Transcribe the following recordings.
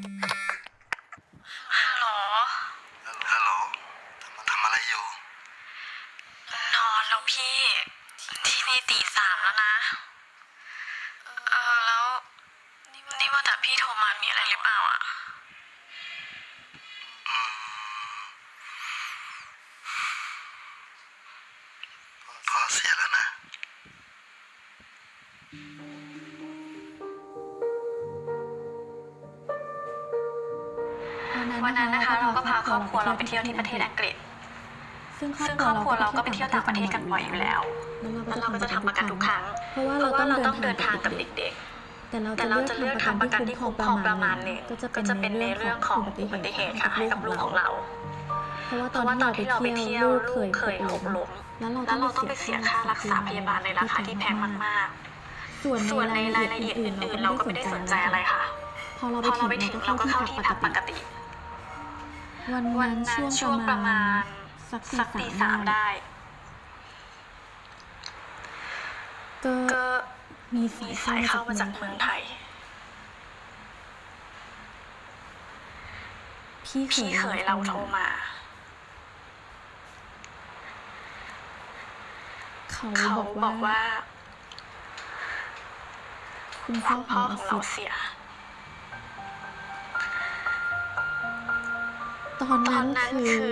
ฮัลโหลฮัลโหลทำอะไรอยู่ นอนแล้วพี่ ที่นี่ตีสามแล้วนะ เออแล้วนี่ว่าแต่พี่โทรมามีอะไรหรือเปล่าอะพ่อเสียแล้วนะ วันนั้นนะคะเราก็พาครอบครัวเราไปเที่ยวที่ประเทศอังกฤษ ซึ่งครอบซึ่งคครัรวอบครัวเราเราก็ก็ไปไปเที่เที่ยยววต่าต่างงปประระเทเทศศกักันนบ่บ่ออยยออยู่ยู่แล้แล้วว แล้วเราก็แล้วจะเราก็จะทำทำปประระกักันนทุทุกกคครั้รั้ง ง เพราะว่าเพเราราะต้ว่าองเราเดิต้อนงทาเดินทางงกับบกัเด็กเด็กๆแต่เราๆแต่จะเราเลือกจะเลือกทำประกันทำประที่กันคุ้ที่มคุ้มคครรอองงปประระมามาณณในในเรื่เรื่อองงขขอองงอุอุบับัติติเหเหตุตุค่ะค่ะให้ให้กักับบลูลูกกขขอองงเรา เรา เพราะว่าเพตอนราะว่าที่ตอนเราไปที่เราไปเที่เที่ยยววลูลูกกเคเคยยหหกกล้ล้มม แล้วเราแล้วต้เราอต้องงไปไปเสีเสียยค่าค่ารัรักกษาษาพพยายาบาบาลลในในราราคาคาที่ที่แพแพงงมามากกๆ ส่วนๆส่วนในในรารายยละละเอีเอียยดดอื่นๆอื่นเราๆก็เราไม่ก็ได้ไม่สได้นสนใจใจอะอะไรไรค่ะ ค่ะ พอเราพไปอถึเรางไปเราถึก็งเข้าเราก็ที่เข้าพักที่ปพักกติปกติ วันวันนั้นนั้นช่ช่ววงงปประระมามาณณ สักสักตีตีสาสามมได้ ได้ ก็ก็มีมีสาสายยเข้าเข้ามามาจาจากกเมืเมือองงไทไทยย พี่เขพี่ยเขยเราเราโทโทรรมามา เขาเขาบอกบอกว่า ว่าคุณพ่อคุณขพ่อองของเราเราเสีย เสีย ตอนตอนั้นนนั้นคือคือ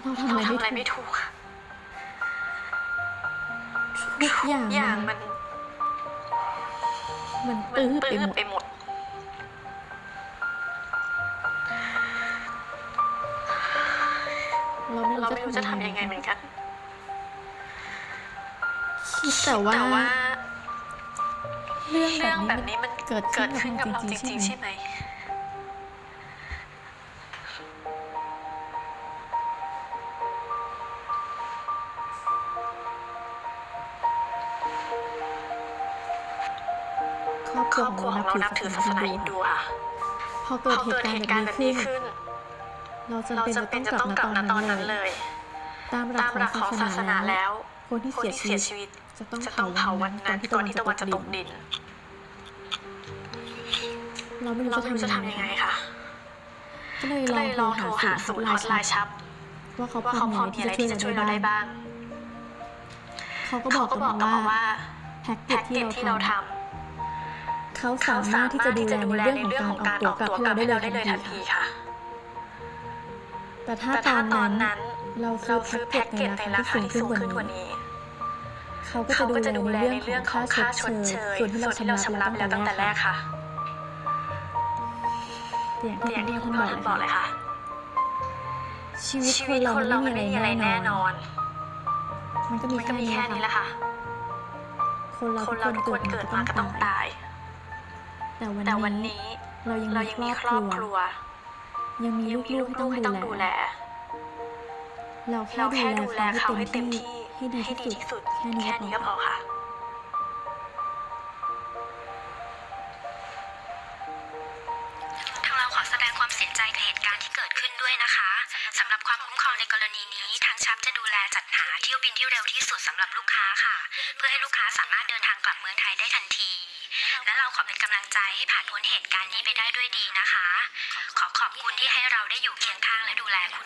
เราทำเราอะไรทำอะไรไม่ไม่ถูกถูกทุกอย่างอย่างมัมันนมันตื้ตื้ออไปไปหหมมดดเราไม่เราไม่รู้รู้จะจะทำทำยัยังงไงไงเหเหมืมืออนนกักันนคิดแต่ว่าแต่ว่าเรื่องเรื่องแบแบบบนี้นี้มัมันนเกิดขึ้เกินดกับขึ้นเรากับเราจจริริงงๆๆใช่ใช่ไหไหม รอบคครัรวอบขคองรัวเราของนัเราบนับถืถืออศาศาสสนานาฮิฮินนดูดูค่ะค่ะพอพเกิดอเหเกิตุดการเหณ์แบบตุการนี้ณ์แบบขึ้นี้นขึ้นเราจำเราเป็นจะจำเป็ต้อนงจะกลับต้องณกลับตอนณตนั้อนนนั้นเลเลย ย ตามหลัตากมขหอลังกศาของสศาสนานาแล้แล้ว ว คนที่คนเสียที่ชีเสีวิยตชีวิตจะต้องจะเผาต้องเผาวัวันนนั้นั้นนก่ก่ออนนที่ที่ตะตะวัวันนจะจะตตกกดิดิน น เราไม่รู้เราจะไม่รู้ทำจะยังไงทำยังไงค่ะค่ะ ก็เลยก็ลเลองยโทลรองหาโทรศูหานย์ศูนย์ฮฮออตตไลไลน์น์ชัชับบว่าเขาว่าพอเขามีพออะไรมีที่อะไรจะช่วยที่เราจะช่วยได้เราได้บ้าบ้างงเขาก็บเขาอกก็กับอกนกับมาเราว่าว่าแพ็กเกแพ็จกที่เกจเราที่ทเราทำเขาำสา เขามารสาถที่มาจะรถดูที่แลจะดูในแลเรื่องในของเรื่องการของออกการตัวออกกลับตัวให้กลัเราบได้ให้เลเรายได้ทันเลยทีทันทีค่ะ แต่ถ้าแต่ตถ้าอนตอนั้นนนั้น เราซื้เราอซื้อแพ็แพ็กกเกเกจจในในราราคาคาที่ที่สูสูงงขึ้ขึ้นนกกว่าว่านี้นี้เขาก็เขาก็จะจะดูดูแลแลในในเรื่เรื่อองงขขอองงค่าค่าชชดดเชเชยยส่วนที่เราส่วนที่เราชำชำระระไปไปแล้แล้ววตั้ตั้งงแต่แต่แรแรกกค่ะค่ะอย่างอย่างที่ที่คุคุณณพ่พ่ออท่าท่านนบบออกกเลเลยยค่ะค่ะ ชีวิตชีคนวิตเราคนมันเราไม่มันมีไม่อะไรมีอะไรแน่แน่นนออนนมันก็มีมันก็แค่มีนี้แค่แหนี้ละแหละค่ะค่ะ คนเราคทุนกเราคนทุกเกิคดนมาเกิดก็มาต้ก็อต้องงตายตาย แต่วันแต่วันนี้นี้เรายังเรามียังครมีอบคครรัอบวครัว ยังมียังมีลูกๆลูกๆให้ให้ต้ต้อองงดูดูแลแล เราแค่เราดูแค่แลดูแลเขาเขาให้ให้เต็เต็มมที่ที่ให้ดีให้ดีที่ที่สุสุดดแค่นี้แค่ก็นี้พก็อพอค่ะทางเราขอแสดงความเสียใจกับเหตุการณ์ที่เกิดขึ้นด้วยนะคะสำหรับความคุ้มครองในกรณีนี้ทางชับจะดูแลจัดหาเที่ยวบินที่เร็วที่สุดสำหรับลูกค้าค่ะ เพื่อให้ลูกค้าสามารถเดินทางกลับเมืองไทยได้ทันที และเรา ขอเป็นกำลังใจให้ผ่านพ้นเหตุการณ์นี้ไปได้ด้วยดีนะคะ ขอขอบคุณที่ให้เราได้อยู่เคียงข้างและดูแลคุณค่ะ